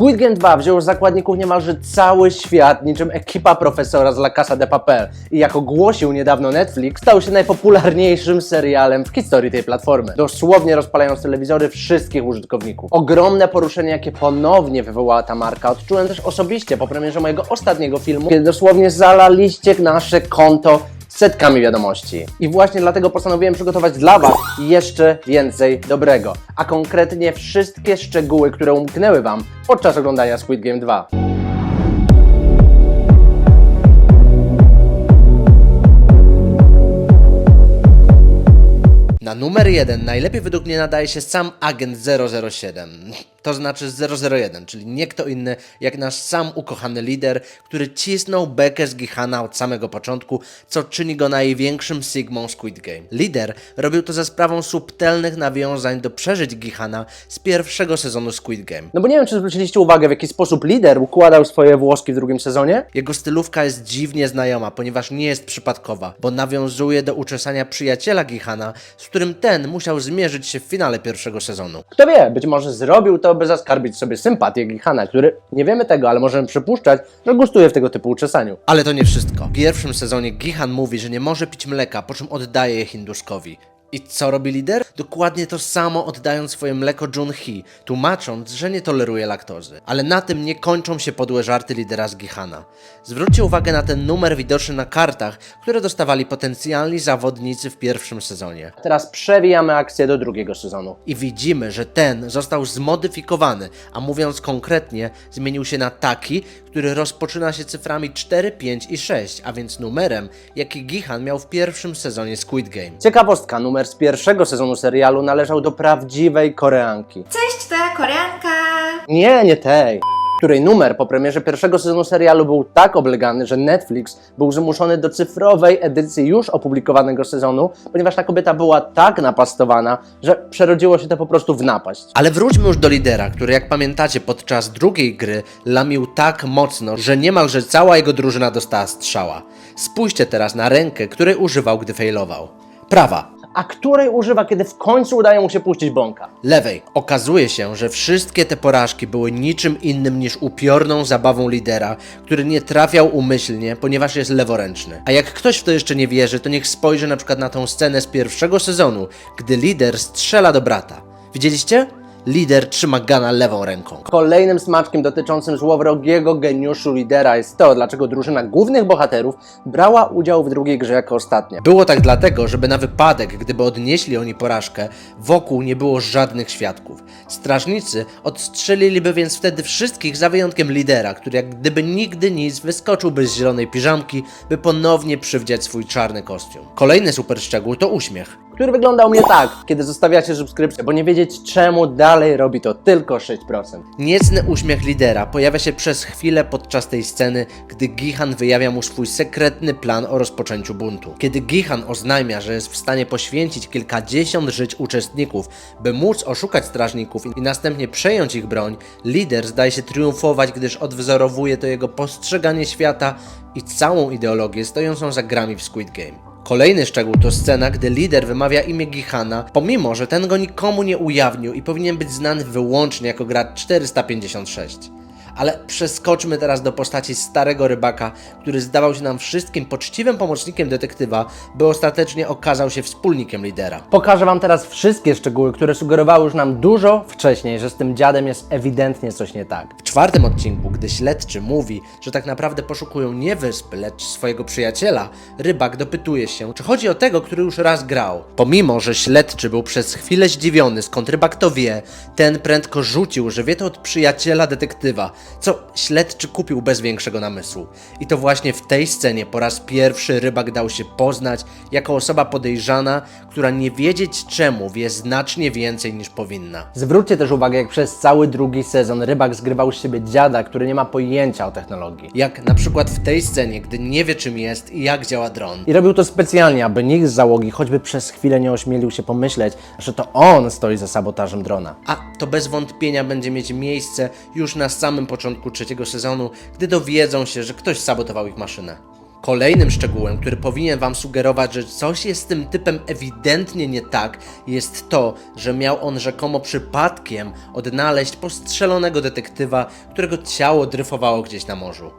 Squid Game 2 wziął z zakładników niemalże cały świat, niczym ekipa profesora z La Casa de Papel i jak ogłosił niedawno Netflix, stał się najpopularniejszym serialem w historii tej platformy. Dosłownie rozpalając telewizory wszystkich użytkowników. Ogromne poruszenie, jakie ponownie wywołała ta marka, odczułem też osobiście po premierze mojego ostatniego filmu, kiedy dosłownie zalaliście nasze konto setkami wiadomości. I właśnie dlatego postanowiłem przygotować dla Was jeszcze więcej dobrego, a konkretnie wszystkie szczegóły, które umknęły Wam podczas oglądania Squid Game 2. Na numer jeden najlepiej według mnie nadaje się sam agent 007. To znaczy 001, czyli nie kto inny jak nasz sam ukochany lider, który cisnął bekę z Gihana od samego początku, co czyni go największym sigmą Squid Game. Lider robił to za sprawą subtelnych nawiązań do przeżyć Gihana z pierwszego sezonu Squid Game. No bo nie wiem, czy zwróciliście uwagę, w jaki sposób lider układał swoje włoski w drugim sezonie? Jego stylówka jest dziwnie znajoma, ponieważ nie jest przypadkowa, bo nawiązuje do uczesania przyjaciela Gihana, z którym ten musiał zmierzyć się w finale pierwszego sezonu. Kto wie, być może zrobił to, by zaskarbić sobie sympatię Gihana, który, nie wiemy tego, ale możemy przypuszczać, że gustuje w tego typu uczesaniu. Ale to nie wszystko. W pierwszym sezonie Gihan mówi, że nie może pić mleka, po czym oddaje je Hinduszkowi. I co robi lider? Dokładnie to samo oddając swoje mleko Jun-hee, tłumacząc, że nie toleruje laktozy. Ale na tym nie kończą się podłe żarty lidera z Gihana. Zwróćcie uwagę na ten numer widoczny na kartach, które dostawali potencjalni zawodnicy w pierwszym sezonie. Teraz przewijamy akcję do drugiego sezonu. I widzimy, że ten został zmodyfikowany, a mówiąc konkretnie, zmienił się na taki, który rozpoczyna się cyframi 4, 5 i 6, a więc numerem, jaki Gihan miał w pierwszym sezonie Squid Game. Ciekawostka, numer z pierwszego sezonu serialu należał do prawdziwej Koreanki. Cześć, to ja Koreanka. Nie, nie tej. Której numer po premierze pierwszego sezonu serialu był tak oblegany, że Netflix był zmuszony do cyfrowej edycji już opublikowanego sezonu, ponieważ ta kobieta była tak napastowana, że przerodziło się to po prostu w napaść. Ale wróćmy już do lidera, który jak pamiętacie podczas drugiej gry lamił tak mocno, że niemalże cała jego drużyna dostała strzała. Spójrzcie teraz na rękę, której używał, gdy failował. Prawa. A której używa, kiedy w końcu udaje mu się puścić bąka? Lewej. Okazuje się, że wszystkie te porażki były niczym innym niż upiorną zabawą lidera, który nie trafiał umyślnie, ponieważ jest leworęczny. A jak ktoś w to jeszcze nie wierzy, to niech spojrzy na przykład na tą scenę z pierwszego sezonu, gdy lider strzela do brata. Widzieliście? Lider trzyma gana lewą ręką. Kolejnym smaczkiem dotyczącym złowrogiego geniuszu lidera jest to, dlaczego drużyna głównych bohaterów brała udział w drugiej grze jako ostatnia. Było tak dlatego, żeby na wypadek, gdyby odnieśli oni porażkę, wokół nie było żadnych świadków. Strażnicy odstrzeliliby więc wtedy wszystkich za wyjątkiem lidera, który jak gdyby nigdy nic wyskoczyłby z zielonej piżamki, by ponownie przywdziać swój czarny kostium. Kolejny super szczegół to uśmiech który wyglądał mnie tak, kiedy zostawiacie subskrypcję, bo nie wiedzieć czemu dalej robi to tylko 6%. Niecny uśmiech lidera pojawia się przez chwilę podczas tej sceny, gdy Gihan wyjawia mu swój sekretny plan o rozpoczęciu buntu. Kiedy Gihan oznajmia, że jest w stanie poświęcić kilkadziesiąt żyć uczestników, by móc oszukać strażników i następnie przejąć ich broń, lider zdaje się triumfować, gdyż odwzorowuje to jego postrzeganie świata i całą ideologię stojącą za grami w Squid Game. Kolejny szczegół to scena, gdy lider wymawia imię Gihana, pomimo że ten go nikomu nie ujawnił i powinien być znany wyłącznie jako gracz 456. Ale przeskoczmy teraz do postaci starego rybaka, który zdawał się nam wszystkim poczciwym pomocnikiem detektywa, by ostatecznie okazał się wspólnikiem lidera. Pokażę Wam teraz wszystkie szczegóły, które sugerowały już nam dużo wcześniej, że z tym dziadem jest ewidentnie coś nie tak. Czwartym odcinku, gdy śledczy mówi, że tak naprawdę poszukują nie wyspy, lecz swojego przyjaciela, rybak dopytuje się, czy chodzi o tego, który już raz grał. Pomimo, że śledczy był przez chwilę zdziwiony, skąd rybak to wie, ten prędko rzucił, że wie to od przyjaciela detektywa, co śledczy kupił bez większego namysłu. I to właśnie w tej scenie po raz pierwszy rybak dał się poznać jako osoba podejrzana, która nie wiedzieć czemu wie znacznie więcej niż powinna. Zwróćcie też uwagę, jak przez cały drugi sezon rybak zgrywał siebie dziada, który nie ma pojęcia o technologii. Jak na przykład w tej scenie, gdy nie wie czym jest i jak działa dron. I robił to specjalnie, aby nikt z załogi choćby przez chwilę nie ośmielił się pomyśleć, że to on stoi za sabotażem drona. A to bez wątpienia będzie mieć miejsce już na samym początku trzeciego sezonu, gdy dowiedzą się, że ktoś sabotował ich maszynę. Kolejnym szczegółem, który powinien Wam sugerować, że coś jest z tym typem ewidentnie nie tak, jest to, że miał on rzekomo przypadkiem odnaleźć postrzelonego detektywa, którego ciało dryfowało gdzieś na morzu.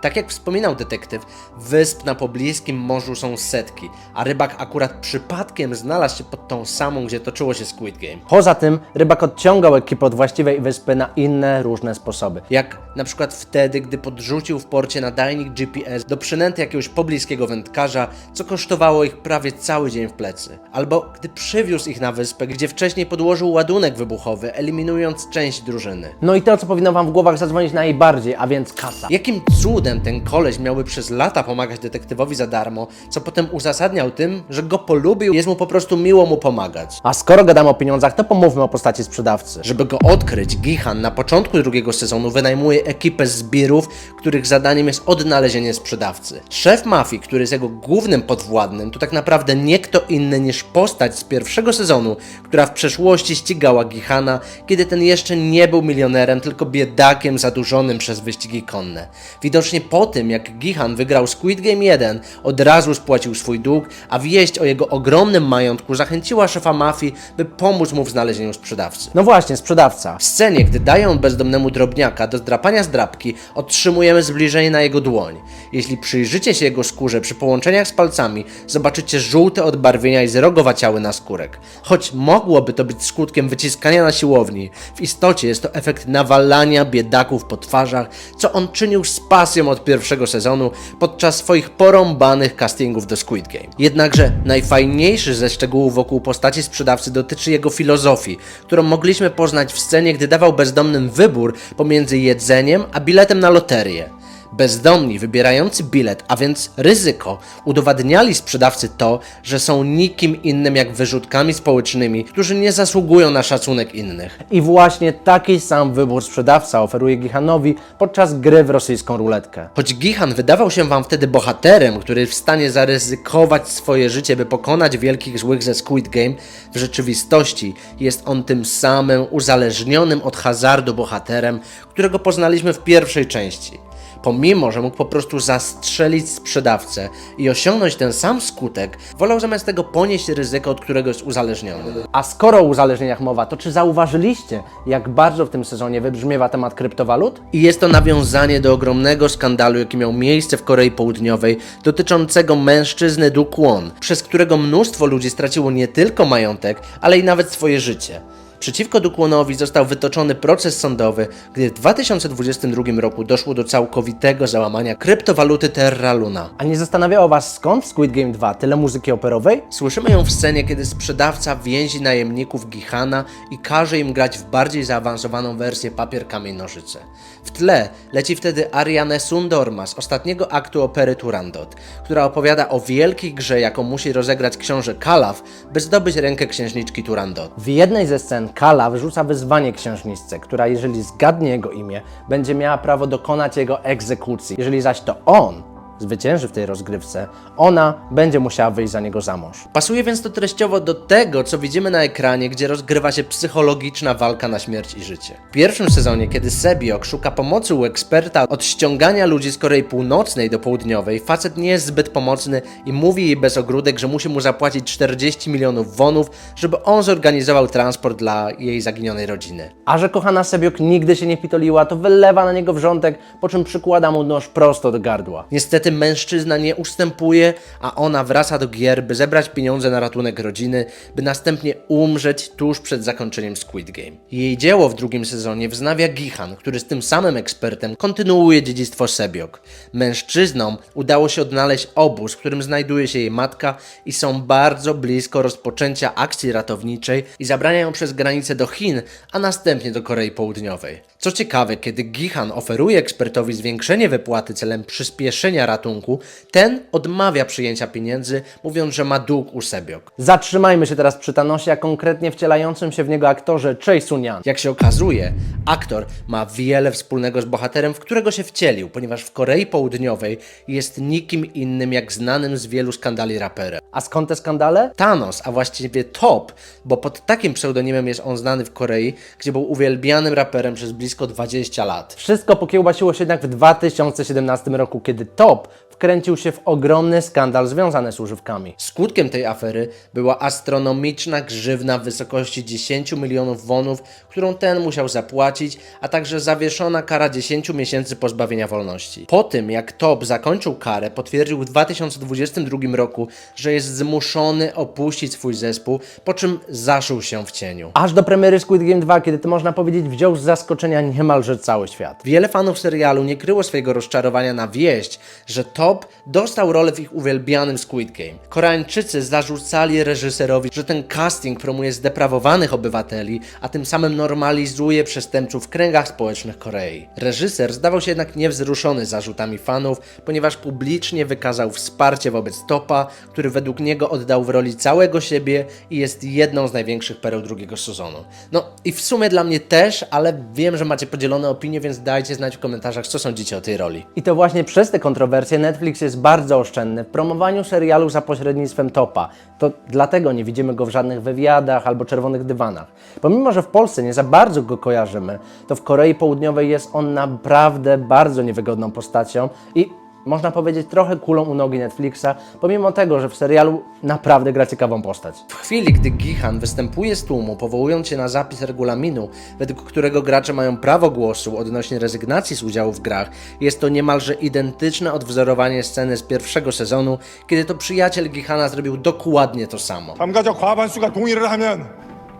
Tak jak wspominał detektyw, wysp na pobliskim morzu są setki, a rybak akurat przypadkiem znalazł się pod tą samą, gdzie toczyło się Squid Game. Poza tym, rybak odciągał ekipę od właściwej wyspy na inne różne sposoby. Jak na przykład wtedy, gdy podrzucił w porcie nadajnik GPS do przynęty jakiegoś pobliskiego wędkarza, co kosztowało ich prawie cały dzień w plecy. Albo gdy przywiózł ich na wyspę, gdzie wcześniej podłożył ładunek wybuchowy, eliminując część drużyny. No i to, co powinno Wam w głowach zadzwonić najbardziej, a więc kasa. Jakim cudem ten koleś miałby przez lata pomagać detektywowi za darmo, co potem uzasadniał tym, że go polubił, jest mu po prostu miło mu pomagać. A skoro gadamy o pieniądzach, to pomówmy o postaci sprzedawcy. Żeby go odkryć, Gihan na początku drugiego sezonu wynajmuje ekipę zbirów, których zadaniem jest odnalezienie sprzedawcy. Szef mafii, który jest jego głównym podwładnym, to tak naprawdę nie kto inny niż postać z pierwszego sezonu, która w przeszłości ścigała Gihana, kiedy ten jeszcze nie był milionerem, tylko biedakiem zadłużonym przez wyścigi konne. Widocznie po tym, jak Gihan wygrał Squid Game 1, od razu spłacił swój dług, a wieść o jego ogromnym majątku zachęciła szefa mafii, by pomóc mu w znalezieniu sprzedawcy. No właśnie, sprzedawca. W scenie, gdy daje on bezdomnemu drobniaka do zdrapania zdrapki, otrzymujemy zbliżenie na jego dłoń. Jeśli przyjrzycie się jego skórze przy połączeniach z palcami, zobaczycie żółte odbarwienia i zrogowaciały naskórek. Choć mogłoby to być skutkiem wyciskania na siłowni, w istocie jest to efekt nawalania biedaków po twarzach, co on czynił z pasją od pierwszego sezonu podczas swoich porąbanych castingów do Squid Game. Jednakże najfajniejszy ze szczegółów wokół postaci sprzedawcy dotyczy jego filozofii, którą mogliśmy poznać w scenie, gdy dawał bezdomnym wybór pomiędzy jedzeniem a biletem na loterię. Bezdomni wybierający bilet, a więc ryzyko, udowadniali sprzedawcy to, że są nikim innym jak wyrzutkami społecznymi, którzy nie zasługują na szacunek innych. I właśnie taki sam wybór sprzedawca oferuje Gihanowi podczas gry w rosyjską ruletkę. Choć Gihan wydawał się wam wtedy bohaterem, który w stanie zaryzykować swoje życie, by pokonać wielkich złych ze Squid Game, w rzeczywistości jest on tym samym uzależnionym od hazardu bohaterem, którego poznaliśmy w pierwszej części pomimo że mógł po prostu zastrzelić sprzedawcę i osiągnąć ten sam skutek, wolał zamiast tego ponieść ryzyko, od którego jest uzależniony. A skoro o uzależnieniach mowa, to czy zauważyliście, jak bardzo w tym sezonie wybrzmiewa temat kryptowalut? I jest to nawiązanie do ogromnego skandalu, jaki miał miejsce w Korei Południowej, dotyczącego mężczyzny Du Kwon, przez którego mnóstwo ludzi straciło nie tylko majątek, ale i nawet swoje życie. Przeciwko Dukłonowi został wytoczony proces sądowy, gdy w 2022 roku doszło do całkowitego załamania kryptowaluty Terra Luna. A nie zastanawiało Was skąd w Squid Game 2 tyle muzyki operowej? Słyszymy ją w scenie, kiedy sprzedawca więzi najemników Gihana i każe im grać w bardziej zaawansowaną wersję papier, kamień, nożyce. W tle leci wtedy Ariane Sundorma z ostatniego aktu opery Turandot, która opowiada o wielkiej grze, jaką musi rozegrać książę Kalaf, by zdobyć rękę księżniczki Turandot. W jednej ze scen Kala wyrzuca wyzwanie księżniczce, która jeżeli zgadnie jego imię, będzie miała prawo dokonać jego egzekucji. Jeżeli zaś to on zwycięży w tej rozgrywce, ona będzie musiała wyjść za niego za mąż. Pasuje więc to treściowo do tego, co widzimy na ekranie, gdzie rozgrywa się psychologiczna walka na śmierć i życie. W pierwszym sezonie, kiedy Sebiok szuka pomocy u eksperta od ściągania ludzi z Korei Północnej do Południowej, facet nie jest zbyt pomocny i mówi jej bez ogródek, że musi mu zapłacić 40 milionów wonów, żeby on zorganizował transport dla jej zaginionej rodziny. A że kochana Sebiok nigdy się nie pitoliła, to wylewa na niego wrzątek, po czym przykłada mu nóż prosto do gardła. Niestety mężczyzna nie ustępuje, a ona wraca do gier, by zebrać pieniądze na ratunek rodziny, by następnie umrzeć tuż przed zakończeniem Squid Game. Jej dzieło w drugim sezonie wznawia Gihan, który z tym samym ekspertem kontynuuje dziedzictwo Sebiok. Mężczyznom udało się odnaleźć obóz, w którym znajduje się jej matka i są bardzo blisko rozpoczęcia akcji ratowniczej i zabrania ją przez granicę do Chin, a następnie do Korei Południowej. Co ciekawe, kiedy Gihan oferuje ekspertowi zwiększenie wypłaty celem przyspieszenia ratunku, ten odmawia przyjęcia pieniędzy, mówiąc, że ma dług u Sebiok. Zatrzymajmy się teraz przy Thanosie, a konkretnie wcielającym się w niego aktorze Choi Sun-yan. Jak się okazuje, aktor ma wiele wspólnego z bohaterem, w którego się wcielił, ponieważ w Korei Południowej jest nikim innym jak znanym z wielu skandali raperem. A skąd te skandale? Thanos, a właściwie Top, bo pod takim pseudonimem jest on znany w Korei, gdzie był uwielbianym raperem przez blisko 20 lat. Wszystko pokiełbasiło się jednak w 2017 roku, kiedy Top wkręcił się w ogromny skandal związany z używkami. Skutkiem tej afery była astronomiczna grzywna w wysokości 10 milionów wonów, którą ten musiał zapłacić, a także zawieszona kara 10 miesięcy pozbawienia wolności. Po tym, jak Top zakończył karę, potwierdził w 2022 roku, że jest zmuszony opuścić swój zespół, po czym zaszył się w cieniu. Aż do premiery Squid Game 2, kiedy to można powiedzieć wziął z zaskoczenia niemalże cały świat. Wiele fanów serialu nie kryło swojego rozczarowania na wieść, że Top dostał rolę w ich uwielbianym Squid Game. Koreańczycy zarzucali reżyserowi, że ten casting promuje zdeprawowanych obywateli, a tym samym normalizuje przestępców w kręgach społecznych Korei. Reżyser zdawał się jednak niewzruszony zarzutami fanów, ponieważ publicznie wykazał wsparcie wobec Topa, który według niego oddał w roli całego siebie i jest jedną z największych pereł drugiego sezonu. No i w sumie dla mnie też, ale wiem, że macie podzielone opinie, więc dajcie znać w komentarzach, co sądzicie o tej roli. I to właśnie przez te kontrowersje Netflix jest bardzo oszczędny w promowaniu serialu za pośrednictwem Topa. To dlatego nie widzimy go w żadnych wywiadach albo czerwonych dywanach. Pomimo, że w Polsce nie za bardzo go kojarzymy, to w Korei Południowej jest on naprawdę bardzo niewygodną postacią i można powiedzieć trochę kulą u nogi Netflixa, pomimo tego, że w serialu naprawdę gra ciekawą postać. W chwili, gdy Gihan występuje z tłumu, powołując się na zapis regulaminu, według którego gracze mają prawo głosu odnośnie rezygnacji z udziału w grach, jest to niemalże identyczne odwzorowanie sceny z pierwszego sezonu, kiedy to przyjaciel Gihana zrobił dokładnie to samo. 참가자 과반수가 동의를 하면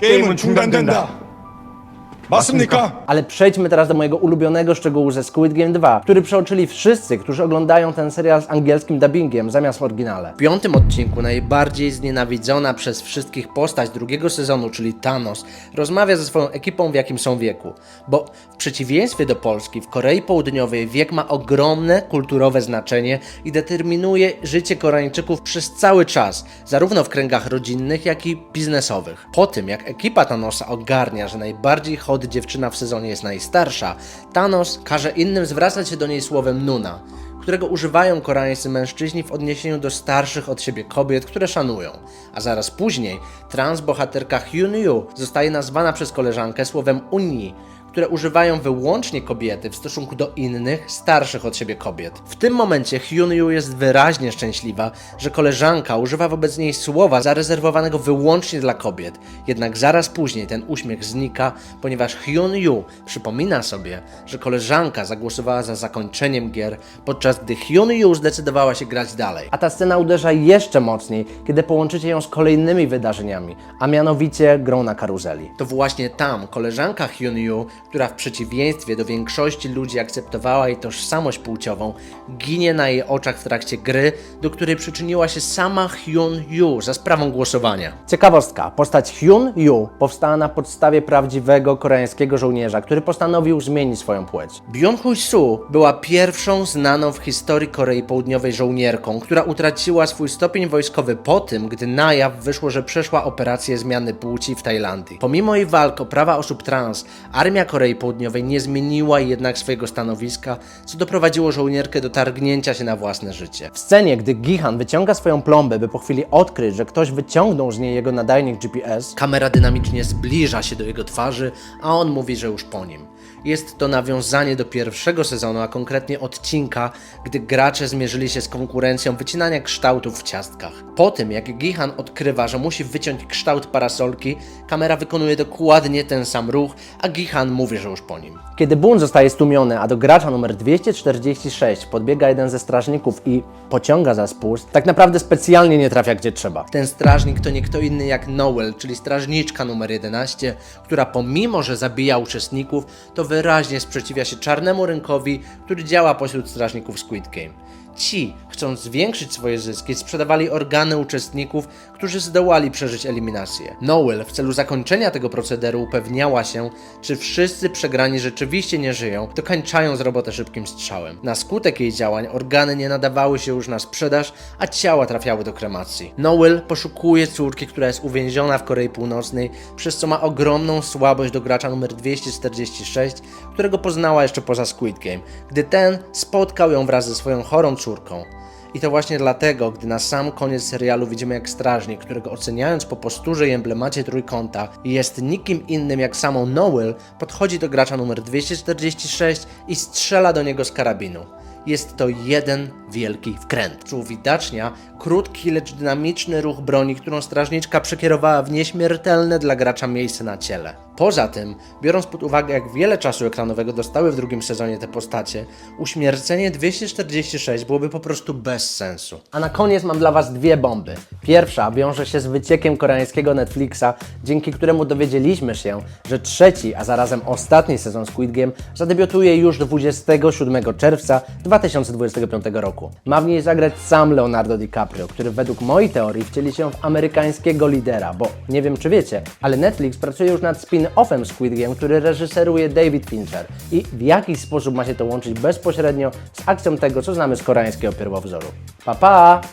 게임은 중단된다. Basymnika! Ale przejdźmy teraz do mojego ulubionego szczegółu ze Squid Game 2, który przeoczyli wszyscy, którzy oglądają ten serial z angielskim dubbingiem zamiast w oryginale. W piątym odcinku najbardziej znienawidzona przez wszystkich postać drugiego sezonu, czyli Thanos, rozmawia ze swoją ekipą w jakim są wieku. Bo w przeciwieństwie do Polski, w Korei Południowej wiek ma ogromne kulturowe znaczenie i determinuje życie Koreańczyków przez cały czas, zarówno w kręgach rodzinnych, jak i biznesowych. Po tym, jak ekipa Thanosa ogarnia, że najbardziej chodzi hot dziewczyna w sezonie jest najstarsza, Thanos każe innym zwracać się do niej słowem Nuna, którego używają koreańscy mężczyźni w odniesieniu do starszych od siebie kobiet, które szanują. A zaraz później transbohaterka Hyun Yu zostaje nazwana przez koleżankę słowem Uni, które używają wyłącznie kobiety w stosunku do innych, starszych od siebie kobiet. W tym momencie Hyun Yu jest wyraźnie szczęśliwa, że koleżanka używa wobec niej słowa zarezerwowanego wyłącznie dla kobiet. Jednak zaraz później ten uśmiech znika, ponieważ Hyun Yu przypomina sobie, że koleżanka zagłosowała za zakończeniem gier, podczas gdy Hyun Yu zdecydowała się grać dalej. A ta scena uderza jeszcze mocniej, kiedy połączycie ją z kolejnymi wydarzeniami, a mianowicie grą na karuzeli. To właśnie tam koleżanka Hyun Yu, która w przeciwieństwie do większości ludzi akceptowała jej tożsamość płciową, ginie na jej oczach w trakcie gry, do której przyczyniła się sama Hyun Yu za sprawą głosowania. Ciekawostka, postać Hyun Yu powstała na podstawie prawdziwego koreańskiego żołnierza, który postanowił zmienić swoją płeć. Byung-Hui Su była pierwszą znaną w historii Korei Południowej żołnierką, która utraciła swój stopień wojskowy po tym, gdy na jaw wyszło, że przeszła operację zmiany płci w Tajlandii. Pomimo jej walk o prawa osób trans, armia Korei Południowej nie zmieniła jednak swojego stanowiska, co doprowadziło żołnierkę do targnięcia się na własne życie. W scenie, gdy Gihan wyciąga swoją plombę, by po chwili odkryć, że ktoś wyciągnął z niej jego nadajnik GPS, kamera dynamicznie zbliża się do jego twarzy, a on mówi, że już po nim. Jest to nawiązanie do pierwszego sezonu, a konkretnie odcinka, gdy gracze zmierzyli się z konkurencją wycinania kształtów w ciastkach. Po tym, jak Gihan odkrywa, że musi wyciąć kształt parasolki, kamera wykonuje dokładnie ten sam ruch, a Gihan mówi, że już po nim. Kiedy Bun zostaje stłumiony, a do gracza numer 246 podbiega jeden ze strażników i pociąga za spust, tak naprawdę specjalnie nie trafia gdzie trzeba. Ten strażnik to nie kto inny jak Noel, czyli strażniczka numer 11, która pomimo, że zabija uczestników, to wyraźnie sprzeciwia się czarnemu rynkowi, który działa pośród strażników Squid Game. Ci, chcąc zwiększyć swoje zyski, sprzedawali organy uczestników, którzy zdołali przeżyć eliminację. Noel w celu zakończenia tego procederu upewniała się, czy wszyscy przegrani rzeczywiście nie żyją, dokańczając robotę szybkim strzałem. Na skutek jej działań organy nie nadawały się już na sprzedaż, a ciała trafiały do kremacji. Noel poszukuje córki, która jest uwięziona w Korei Północnej, przez co ma ogromną słabość do gracza numer 246, którego poznała jeszcze poza Squid Game, gdy ten spotkał ją wraz ze swoją chorą córką. I to właśnie dlatego, gdy na sam koniec serialu widzimy jak strażnik, którego oceniając po posturze i emblemacie trójkąta jest nikim innym jak samą Noel, podchodzi do gracza numer 246 i strzela do niego z karabinu. jest to jeden wielki wkręt. Czy uwidacznia krótki, lecz dynamiczny ruch broni, którą strażniczka przekierowała w nieśmiertelne dla gracza miejsce na ciele. Poza tym, biorąc pod uwagę jak wiele czasu ekranowego dostały w drugim sezonie te postacie, uśmiercenie 246 byłoby po prostu bez sensu. A na koniec mam dla Was dwie bomby. Pierwsza wiąże się z wyciekiem koreańskiego Netflixa, dzięki któremu dowiedzieliśmy się, że trzeci, a zarazem ostatni sezon Squid Game zadebiutuje już 27 czerwca 2025 roku. Ma w niej zagrać sam Leonardo DiCaprio, który według mojej teorii wcieli się w amerykańskiego lidera, bo nie wiem czy wiecie, ale Netflix pracuje już nad spin-offem Squid Game, który reżyseruje David Fincher i w jakiś sposób ma się to łączyć bezpośrednio z akcją tego, co znamy z koreańskiego pierwowzoru. Pa pa!